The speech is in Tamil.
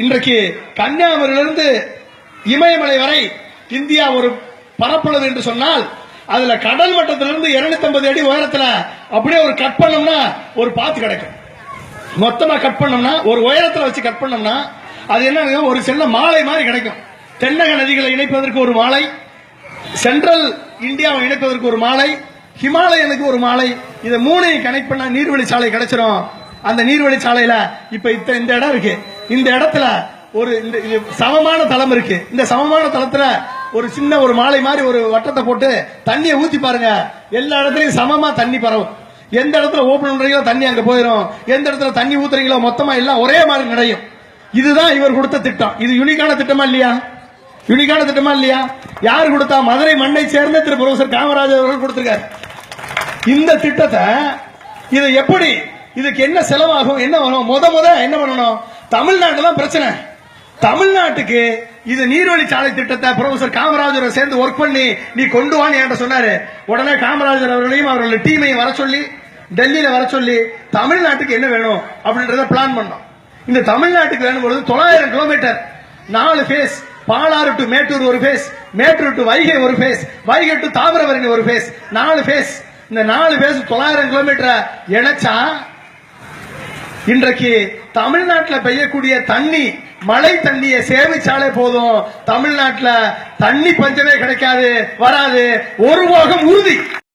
இன்றைக்கு கன்னியாகுமரியிலிருந்து இமயமலை வரை இந்தியா ஒரு பரப்பளவு என்று சொன்னால் அதுல கடல் மட்டத்திலிருந்து 250 அடி உயரத்துல அப்படியே ஒரு கட் பண்ணோம்னா ஒரு பாத்து கிடைக்கும். மொத்தமா கட் பண்ணோம்னா ஒரு உயரத்துல வச்சு கட் பண்ணோம்னா அது என்ன ஒரு சின்ன மாலை மாதிரி கிடைக்கும். தென்னக நதிகளை இணைப்பதற்கு ஒரு மாலை சென்ட்ரல் இந்தியாவை இணைப்பதற்கு ஒரு மாலை ஹிமாலயனுக்கு ஒரு மாலை இதை மூணையும் கனெக்ட் பண்ணா நீர்வழி சாலை கிடைச்சிரும். அந்த நீர்வழிச்சாலையில இப்ப இத்த இந்த இடம் இருக்கு. இந்த இடத்துல ஒரு இந்த இது சமமான தளம் இருக்கு. இந்த சமமான தளத்துல ஒரு சின்ன ஒரு மாலை மாதிரி ஒரு வட்டத்தை போட்டு தண்ணியை ஊத்தி பாருங்க. எல்லா இடத்துலயும் சமமா தண்ணி பரவும். எந்த இடத்துல ஓபன் பண்றீங்களோ தண்ணி அங்க போயிடும் எந்த இடத்துல தண்ணி ஊத்துறீங்களோ மொத்தமா எல்லாம் ஒரே மாதிரி நடையும். இதுதான் இவர் கொடுத்த திட்டம். இது யூனிக்கான திட்டமா இல்லையா? யூனிக்கான திட்டமா இல்லையா? யார் கொடுத்தா? மதுரை மண்ணை சேர்ந்த திரு ப்ரொஃபசர் காமராஜர் அவர்கள் கொடுத்திருக்காரு. இந்த திட்டத்தை இது எப்படி இதுக்கு என்ன செலவாகும் என்ன வரும்? முத முத என்ன பண்ணணும்? தமிழ்நாட்டில் தான் பிரச்சனை. தமிழ்நாட்டுக்கு இது நீர்வழி சாலை திட்டத்தை ப்ரொஃபசர் காமராஜரை சேர்ந்து ஒர்க் பண்ணி நீ கொண்டு வான்னு என்கிட்ட சொன்னாரு. உடனே காமராஜர் அவர்களையும் அவர்கள் டீமையும் வர சொல்லி டெல்லியில வர சொல்லி தமிழ்நாட்டுக்கு என்ன வேணும் அப்படின்றத பிளான் பண்ணோம். இந்த தமிழ்நாட்டுக்கு வேணும் பொழுது தொள்ளாயிரம் கிலோமீட்டர் நாலு ஃபேஸ் பாலாறு டு மேட்டூர் ஒரு ஃபேஸ் மேட்டூர் டு வைகை ஒரு ஃபேஸ் வைகை டு தாமிரபரணி ஒரு ஃபேஸ் நாலு ஃபேஸ் இந்த நாலு ஃபேஸ் தொள்ளாயிரம் கிலோமீட்டரை இணைச்சா இன்றைக்கு தமிழ்நாட்டில் பெய்யக்கூடிய தண்ணி மழை தண்ணியை சேமிச்சாலே போதும். தமிழ்நாட்டில் தண்ணி பஞ்சமே கிடைக்காது வராது. ஒரு போகம் உறுதி.